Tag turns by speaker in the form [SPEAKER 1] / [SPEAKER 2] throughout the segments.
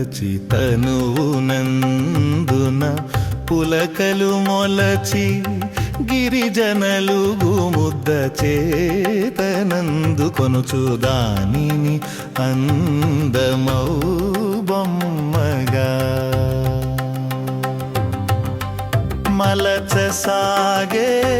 [SPEAKER 1] చితను నందున పులకలు మొలచి గిరిజనలు గుముద్ద చేతనందు కొనుచు దానిని అందమౌ బొమ్మగా. మలచ సాగే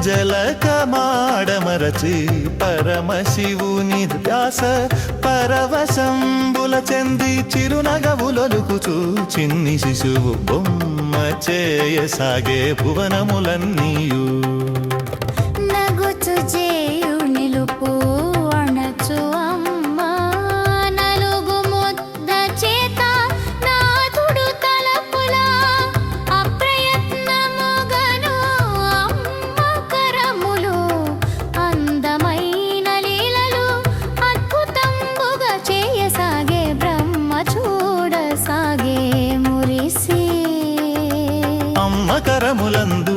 [SPEAKER 1] జలకమాడమరచి పరమశివుని ధ్యాస పరవశంబుల చెంది చిరునగవులొలుకుచూ చిన్ని శిశువు బొమ్మ చేయసాగే భువనములన్నీయూ.
[SPEAKER 2] అమ్మ
[SPEAKER 1] కరములందు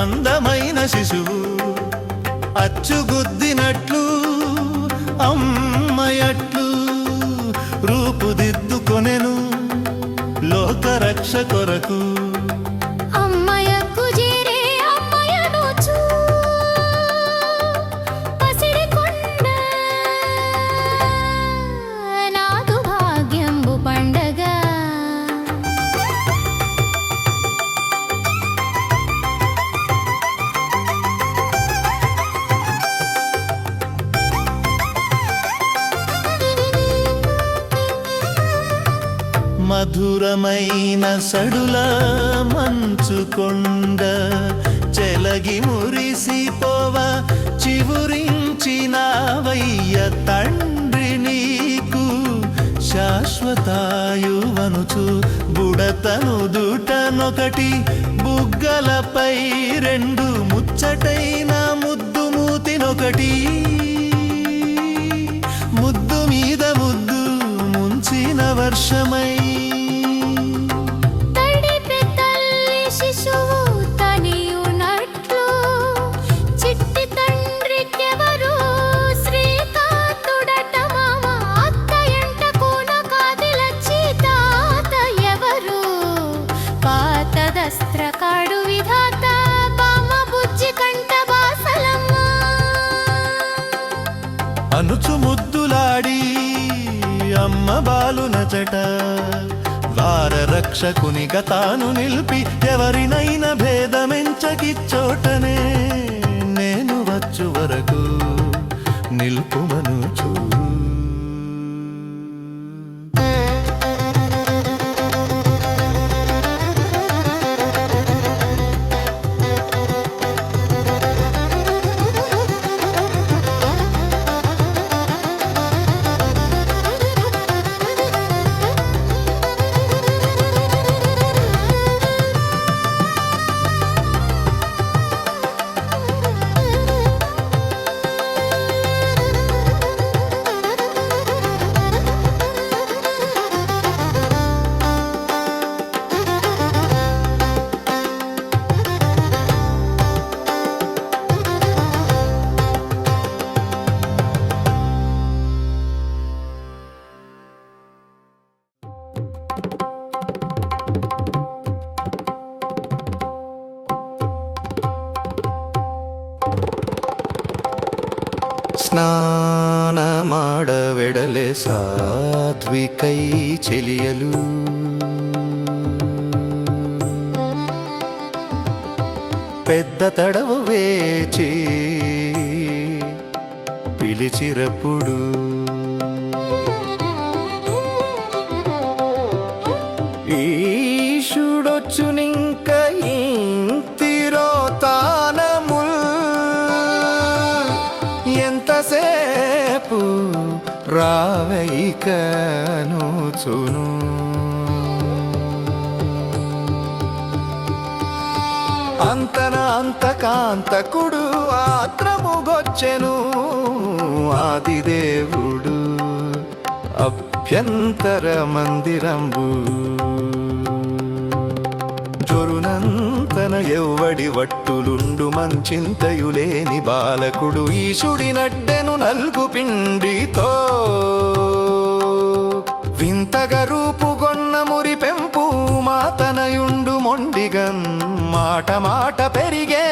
[SPEAKER 1] అందమైన శిశువు అచ్చుగుద్దినట్లు అమ్మయట్లు రూపుదిద్దుకొనెను లోకరక్ష కొరకు. మధురమైన సడుల మంచుకొండ చెలగి మురిసిపోవ చివురించినవయ్య తండ్రి నీకు శాశ్వతాయువనుచు. బుడతను దుటనొకటి బుగ్గలపై రెండు ముచ్చటైన ముద్దు మూతినొకటి. ముద్దు మీద ముద్దు ముంచిన వర్షమై బాలు వార రక్షకునిగా తాను నిలిపి ఎవరినైనా భేదమెంచ ಸ್ನಾನಮಾಡವೆಡಲೆ ಸಾತ್ವಿಕೈ ಚೆಲಿಯಲು పెద్ద తడవు వేచి పిలిచిరప్పుడు ఎంతసేపు రావైకనుచును అంతన అంతకాంతకుడు ఆత్రముగొచ్చెను ఆదిదేవుడు. అభ్యంతర మందిరంబు ఎవ్వడి వట్టులుండు మంచింతయులేని బాలకుడు ఈశుడి నడ్డెను నల్గు పిండితో. వింతగ రూపుగొన్న మురి పెంపు మాతనయుండు మొండిగన్ మాట మాట పెరిగే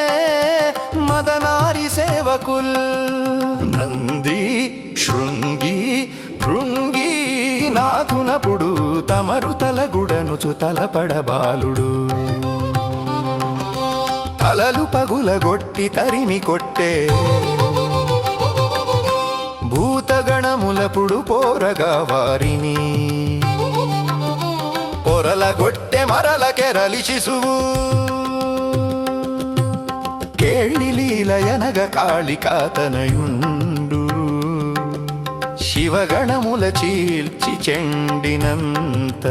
[SPEAKER 1] మదనారి సేవకుల్. నంది శృంగి భృంగి నాథునపుడు తమరు తలగుడనుచు తలపడబాలుడు. తలలు పగులగొట్టి తరిమి కొట్టే. భూతగణములపుడు పోరగా వారిని. పొరలగొట్టె మరల కెరలి శిశువు. కేళి లీలయనగ కాళికాతనయుండు శివగణముల చీల్చి చెండినంత.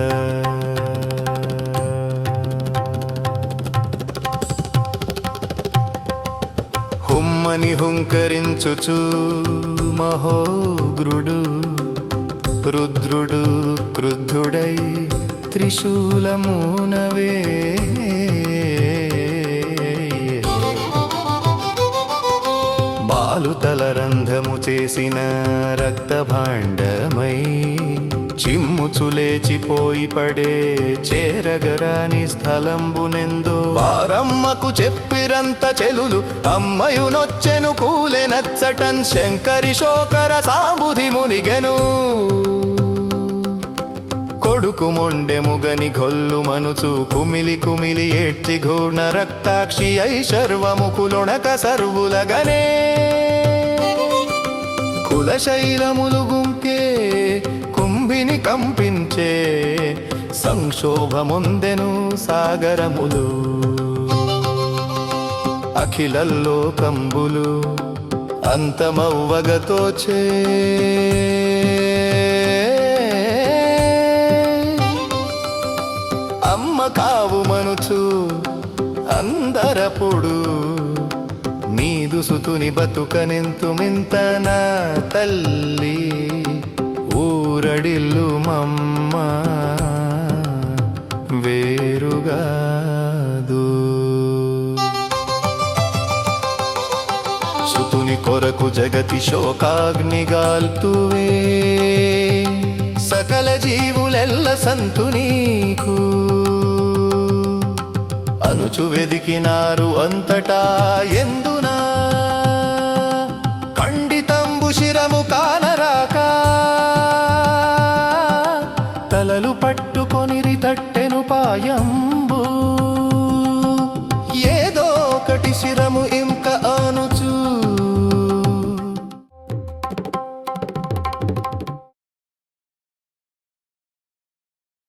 [SPEAKER 1] హుమ్మని హుంకరించుచు మహోగ్రుడు రుద్రుడు క్రుద్ధుడై త్రిశూలమునవే. బాలుతల రంధ్రము చేసిన రక్తభాండమై భాండమై చిమ్ముచు లేచిపోయి పడే చేరగరాని స్థలంబునెందో వారమ్మకు చెప్పిరంత చెలులు అమ్మయునొచ్చెను కూలెనచ్చటన్ శంకరి శోకర సాబుధి మునిగెను. కొడుకు మొండెముగని గొల్లు మనుచు కుమిలి కుమిలి ఏడ్చి ఘూర్ణ రక్తాక్షి అయి శర్వముకులొణక సర్వులగనే. కులశైలములు గుంకే కంపించే సంక్షోభముందెను సాగరములు. అఖిలల్లో కంబులు అంతమవ్వగతోచే. అమ్మ కావు మనుచు అందరపుడు నీదు సుతుని బతుకనెంతు మింతనా తల్లి. ఊరడిల్లు మమ్మ వేరుగాదు. సుతుని కొరకు జగతి శోకాగ్నిగాల్తువే. సకల జీవులెల్ల సంతు నీకు. అనుచు వెదికినారు అంతటా ఎందునా? ఖండితంబు శిరము పట్టుకొనిరి తట్టెను పాయంబు. ఏదో ఒకటి శిరము ఇంక ఆనుచు